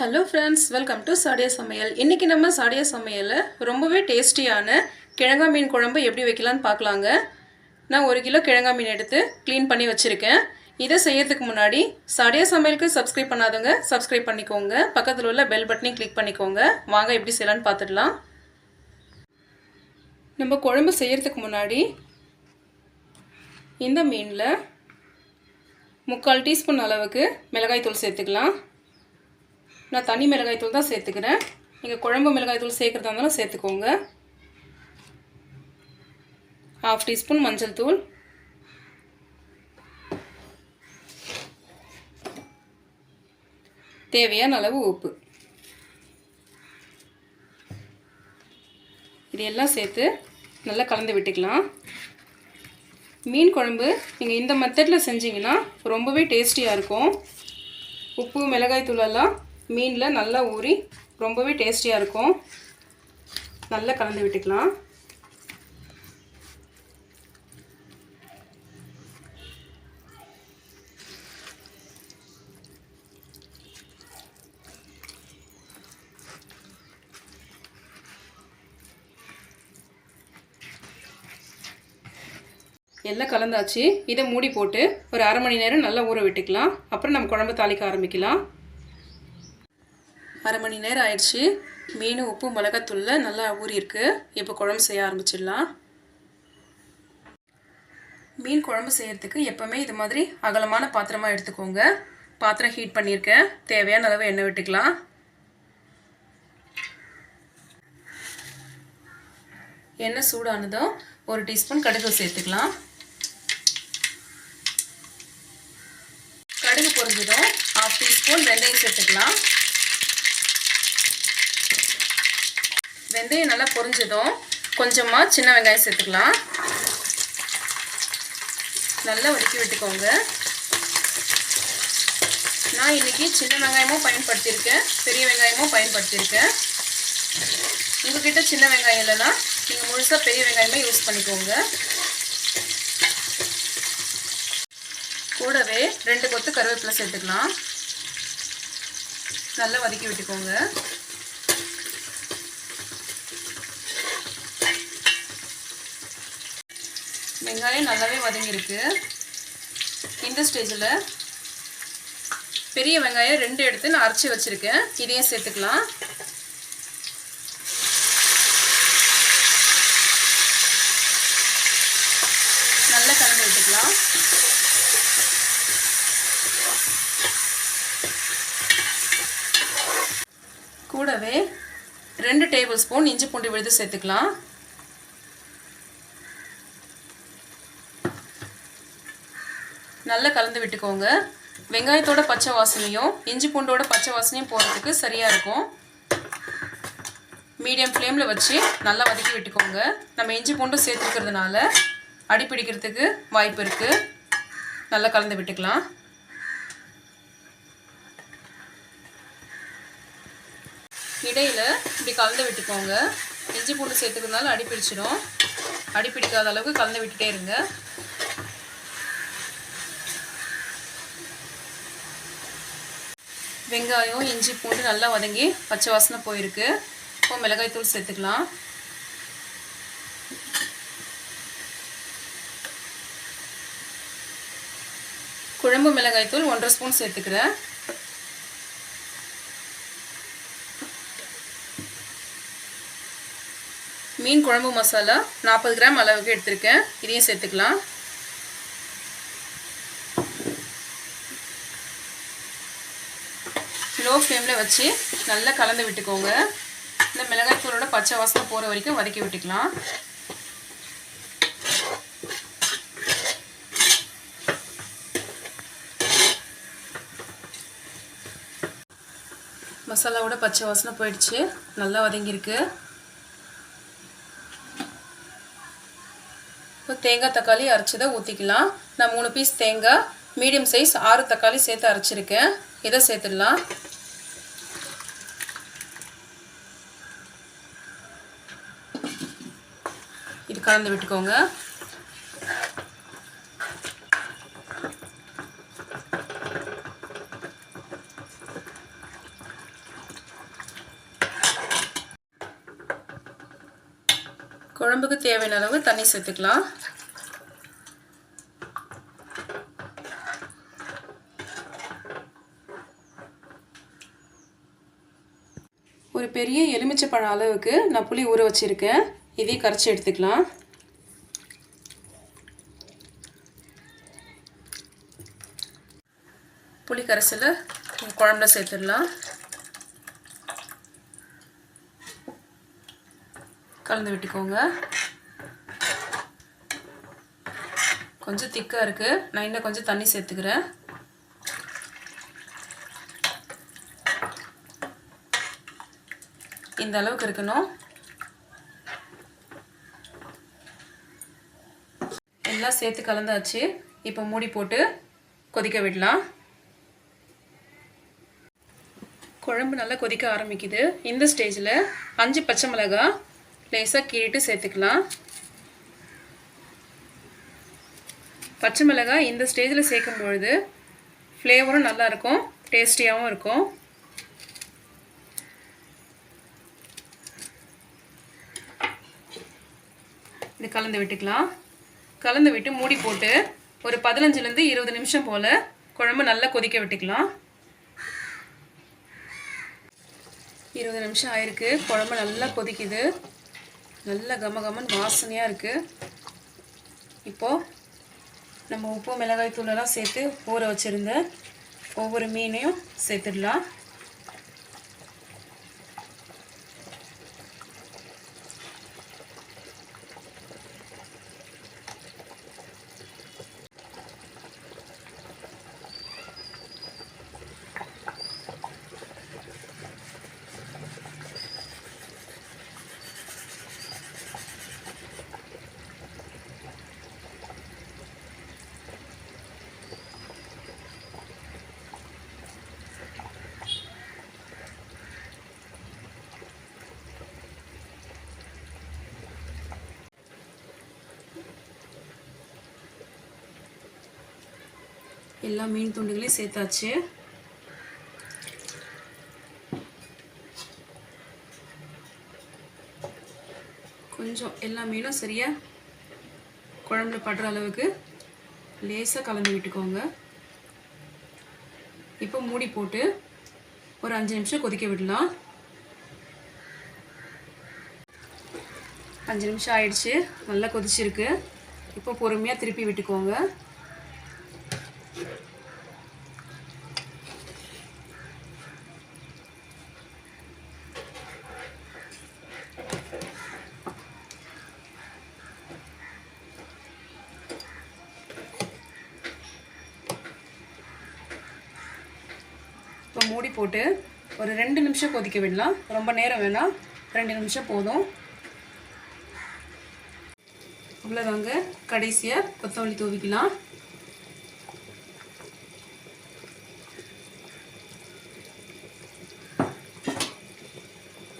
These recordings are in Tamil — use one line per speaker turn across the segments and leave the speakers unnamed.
Hello friends welcome to Sadia சமையல் இன்றைக்கி நம்ம சாடியா சமையலில் ரொம்பவே டேஸ்டியான கிழங்கா மீன் குழம்பு எப்படி வைக்கலான்னு பார்க்கலாங்க. நான் ஒரு கிலோ கிழங்கா மீன் எடுத்து க்ளீன் பண்ணி வச்சுருக்கேன். இதை செய்யறதுக்கு முன்னாடி சாடியா சமையலுக்கு சப்ஸ்கிரைப் பண்ணாதவங்க சப்ஸ்கிரைப் பண்ணிக்கோங்க. பக்கத்தில் உள்ள பெல் பட்டனையும் கிளிக் பண்ணிக்கோங்க. வாங்க எப்படி செய்யலான்னு பார்த்துடலாம். நம்ம குழம்பு செய்கிறதுக்கு முன்னாடி இந்த மீனில் முக்கால் டீஸ்பூன் அளவுக்கு மிளகாய் தூள் சேர்த்துக்கலாம். நான் தனி மிளகாய் தூள் தான் சேர்த்துக்கிறேன். நீங்கள் குழம்பு மிளகாய் தூள் சேர்க்குறதா இருந்தாலும் சேர்த்துக்கோங்க. ஹாஃப் டீஸ்பூன் மஞ்சள் தூள். தேவையான அளவு உப்பு. இது எல்லாம் சேர்த்து நல்லா கலந்து விட்டுக்கலாம். மீன் குழம்பு நீங்கள் இந்த மெத்தடில் செஞ்சீங்கன்னா ரொம்பவே டேஸ்டியாக இருக்கும். உப்பு மிளகாய் தூளெல்லாம் மீனில் நல்லா ஊறி ரொம்பவே டேஸ்டியாக இருக்கும். நல்லா கலந்து விட்டுக்கலாம். எல்லாம் கலந்தாச்சு. இதை மூடி போட்டு ஒரு அரை மணி நேரம் நல்லா ஊற விட்டுக்கலாம். அப்புறம் நம்ம குழம்பு தாளிக்க ஆரம்பிக்கலாம். அரை மணி நேரம் ஆயிடுச்சு. மீன் உப்பு மிளகாத்தூளில் நல்லா ஊறியிருக்கு. இப்போ குழம்பு செய்ய ஆரம்பிச்சிடலாம். மீன் குழம்பு செய்யறதுக்கு எப்போவுமே இது மாதிரி அகலமான பாத்திரமாக எடுத்துக்கோங்க. பாத்திரம் ஹீட் பண்ணியிருக்கேன். தேவையான அளவு எண்ணெய் விட்டுக்கலாம். எண்ணெய் சூடானதும் ஒரு டீஸ்பூன் கடுகு சேர்த்துக்கலாம். கடுகு பொறிஞ்சதும் ஹாஃப் டீஸ்பூன் வெந்தயம் சேர்த்துக்கலாம். வெந்தயம் நல்லா பொரிஞ்சதும் கொஞ்சமாக சின்ன வெங்காயம் சேர்த்துக்கலாம். நல்லா வதக்கி விட்டுக்கோங்க. நான் இன்றைக்கி சின்ன வெங்காயமும் பயன்படுத்தியிருக்கேன் பெரிய வெங்காயமும் பயன்படுத்தியிருக்கேன். உங்கள்கிட்ட சின்ன வெங்காயம் இல்லைன்னா நீங்கள் முழுசாக பெரிய வெங்காயமே யூஸ் பண்ணிக்கோங்க. கூடவே ரெண்டு கொத்து கருவேப்பிலை சேர்த்துக்கலாம். நல்லா வதக்கி விட்டுக்கோங்க. வெங்காயம் நல்லாவே வதங்கியிருக்கு. இந்த ஸ்டேஜில் பெரிய வெங்காயம் ரெண்டு எடுத்து நான் அரைச்சி வச்சுருக்கேன். இதையும் சேர்த்துக்கலாம். நல்லா கலந்து விட்டுக்கலாம். கூடவே ரெண்டு டேபிள் ஸ்பூன் இஞ்சி பூண்டு விழுது சேர்த்துக்கலாம். நல்லா கலந்து விட்டுக்கோங்க. வெங்காயத்தோட பச்சை வாசனையும் இஞ்சி பூண்டோட பச்சை வாசனையும் போகிறதுக்கு சரியாக இருக்கும். மீடியம் ஃப்ளேமில் வச்சு நல்லா வதக்கி விட்டுக்கோங்க. நம்ம இஞ்சி பூண்டும் சேர்த்துருக்கிறதுனால அடி பிடிக்கிறதுக்கு வாய்ப்பு இருக்குது நல்லா கலந்து விட்டுக்கலாம். இடையில் இப்படி கலந்து விட்டுக்கோங்க. இஞ்சி பூண்டு சேர்த்துக்கிறதுனால அடி பிடிச்சிடும். அடி பிடிக்காத அளவுக்கு கலந்து விட்டுட்டே இருங்க. வெங்காயம் இஞ்சி பூண்டு நல்லா வதங்கி பச்சை வாசனை போயிருக்கு. இப்போ மிளகாய் தூள் சேர்த்துக்கலாம். குழம்பு மிளகாய் தூள் ஒன்றரை ஸ்பூன் சேர்த்துக்கிறேன். மீன் குழம்பு மசாலா நாற்பது கிராம் அளவுக்கு எடுத்திருக்கேன். இதையும் சேர்த்துக்கலாம். லோ ஃப்ளேமில் வச்சு நல்லா கலந்து விட்டுக்கோங்க. இந்த மிளகாய்த்தூளோட பச்சை வாசனை போகிற வரைக்கும் வதக்கி விட்டுக்கலாம். மசாலாவோட பச்சை வாசனை போயிடுச்சு. நல்லா வதங்கியிருக்கு. இப்போ தேங்காய் தக்காளி அரைச்சதை ஊற்றிக்கலாம் நான் மூணு பீஸ் தேங்காய் மீடியம் சைஸ் ஆறு தக்காளி சேர்த்து அரைச்சிருக்கேன். இதை சேர்த்துடலாம். இது கலந்து விட்டுக்கோங்க. குழம்புக்கு தேவையான அளவு தண்ணி சேர்த்துக்கலாம். ஒரு பெரிய எலுமிச்சை பழம் அளவுக்கு நான் புளி ஊற வச்சிருக்கேன். இதையும் கரைச்சி எடுத்துக்கலாம். புளி கரைசலை குழம்புல சேர்த்துடலாம். கலந்து விட்டுக்கோங்க. கொஞ்சம் திக்காக இருக்குது நான் இன்னும் கொஞ்சம் தண்ணி சேர்த்துக்கிறேன். இந்த அளவுக்கு இருக்கணும். எல்லாம் சேர்த்து கலந்தாச்சு. இப்போ மூடி போட்டு கொதிக்க விடலாம். குழம்பு நல்லா கொதிக்க ஆரம்பிக்குது. இந்த ஸ்டேஜில் அஞ்சு பச்சை மிளகாய் லேசாக கீறிட்டு சேர்த்துக்கலாம். பச்சை மிளகாய் இந்த ஸ்டேஜில் சேர்க்கும் பொழுது ஃப்ளேவரும் நல்லாயிருக்கும் டேஸ்டியாகவும் இருக்கும். இது கலந்து விட்டுக்கலாம். கலந்து விட்டு மூடி போட்டு ஒரு பதினஞ்சுலேருந்து இருபது நிமிஷம் போல் குழம்பு நல்லா கொதிக்க விட்டுக்கலாம். இருபது நிமிஷம் ஆயிருக்கு. குழம்பு நல்லா கொதிக்குது. நல்லா கம கமன் வாசனையாக இருக்குது இப்போது நம்ம உப்பு மிளகாய் தூளெல்லாம் சேர்த்து ஊற வச்சுருந்த ஒவ்வொரு மீனையும் சேர்த்துடலாம். எல்லா மீன் துண்டுகளையும் சேர்த்தாச்சு. கொஞ்சம் எல்லா மீனும் சரியாக குழம்புல படுற அளவுக்கு லேசாக கலந்து விட்டுக்கோங்க. இப்போ மூடி போட்டு ஒரு அஞ்சு நிமிஷம் கொதிக்க விடலாம். அஞ்சு நிமிஷம் ஆயிடுச்சு. நல்லா கொதிச்சிருக்கு. இப்போ பொறுமையாக திருப்பி விட்டுக்கோங்க. மூடி போட்டு ஒரு ரெண்டு நிமிஷம் கொதிக்க விடலாம். ரொம்ப நேரம் வேணாம். ரெண்டு நிமிஷம் போதும். அவ்வளோதாங்க கடைசியாக கொத்தமல்லி தூவிக்கலாம்.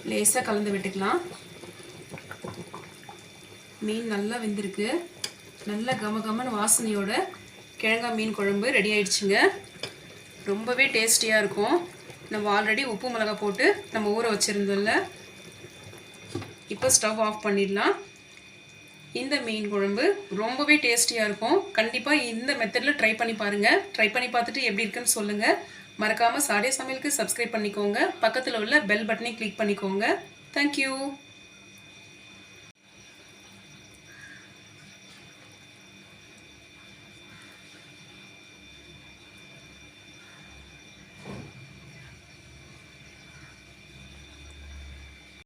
லேசாக கலந்து விட்டுக்கலாம். மீன் நல்லா வெந்திருக்கு. நல்ல கம கமன்னு வாசனையோட கிழங்கா மீன் குழம்பு ரெடி ஆயிடுச்சுங்க. ரொம்பவே டேஸ்டியாக இருக்கும். நம்ம ஆல்ரெடி உப்பு மிளகா போட்டு நம்ம ஊற வச்சுருந்தோம்ல. இப்போ ஸ்டவ் ஆஃப் பண்ணிடலாம். இந்த மீன் குழம்பு ரொம்பவே டேஸ்டியாக இருக்கும். கண்டிப்பாக இந்த மெத்தடில் ட்ரை பண்ணி பாருங்கள் ட்ரை பண்ணி பார்த்துட்டு எப்படி இருக்குன்னு சொல்லுங்கள் மறக்காமல் சாடே சமையலுக்கு சப்ஸ்கிரைப் பண்ணிக்கோங்க. பக்கத்தில் உள்ள பெல் பட்டனை கிளிக் பண்ணிக்கோங்க. தேங்க்யூ